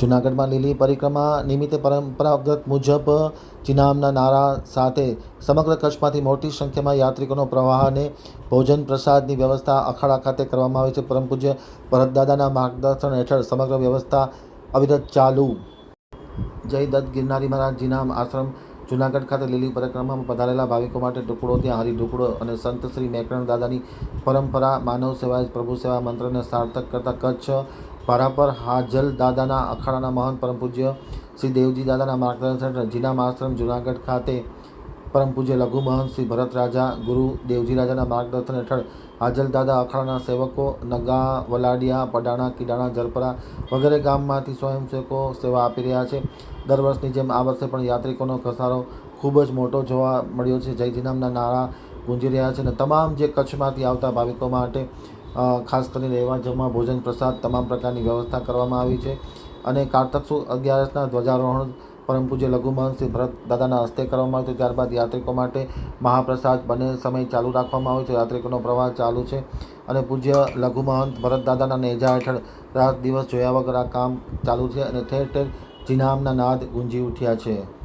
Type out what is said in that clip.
જૂનાગઢમાં લીલી પરિક્રમા નિમિત્તે પરંપરાગત મુજબ જીનામના નારા સાથે સમગ્ર કચ્છમાંથી મોટી સંખ્યામાં યાત્રિકોનો પ્રવાહ અને ભોજન પ્રસાદની વ્યવસ્થા અખાડા ખાતે કરવામાં આવી છે. પરમ પૂજ્ય ભરતદાદાના માર્ગદર્શન હેઠળ સમગ્ર વ્યવસ્થા અવિરત ચાલુ. જય દત્ત ગિરનારી મહારાજ જીનામ આશ્રમ જૂનાગઢ ખાતે લીલી પરિક્રમામાં પધારેલા ભાવિકો માટે ટુકડો ત્યાં હરી ઢુકડો અને સંત શ્રી મેકરણ દાદાની પરંપરા, માનવ સેવા, પ્રભુ સેવા મંત્રને સાર્થક કરતા કચ્છ ભારાપર હાજલ દાદાના અખાડાના મહાન પરમ પૂજ્ય શ્રી દેવજી દાદાના માર્ગદર્શન હેઠળ જીનામ આશ્રમ જુનાગઢ ખાતે પરમ પૂજ્ય લઘુ મહંત શ્રી ભરત રાજા, ગુરુ દેવજી રાજાના માર્ગદર્શન હેઠળ હાજલ દાદા અખાડાના સેવકો, નગા, વલાડિયા, પડાણા, કીડાણા, જરપરા વગેરે ગામમાંથી સ્વયંસેવકો સેવા આપી રહ્યા છે. દર વર્ષની જેમ આ વર્ષે પણ યાત્રિકોનો ઘસારો ખૂબ જ મોટો જોવા મળ્યો છે. જય જીનામના નારા ગુંજી રહ્યા છે અને તમામ જે કચ્છમાંથી આવતા ભાવિકો માટે ખાસ કરીને રહેવા જમવા, ભોજન, પ્રસાદ તમામ પ્રકારની વ્યવસ્થા કરવામાં આવી છે. અને કારતક સુ, અગિયારસના ધ્વજારોહણ પરમ પૂજ્ય લઘુમહન શ્રી ભરત દાદાના હસ્તે કરવામાં આવ્યું છે. ત્યારબાદ યાત્રિકો માટે મહાપ્રસાદ બંને સમય ચાલુ રાખવામાં આવ્યો છે. યાત્રિકોનો પ્રવાહ ચાલુ છે અને પૂજ્ય લઘુમહંત ભરત દાદાના નેજા હેઠળ રાત દિવસ જોયા વગર આ કામ ચાલુ છે અને ઠેર ઠેર જીનામના નાદ ગુંજી ઉઠ્યા છે.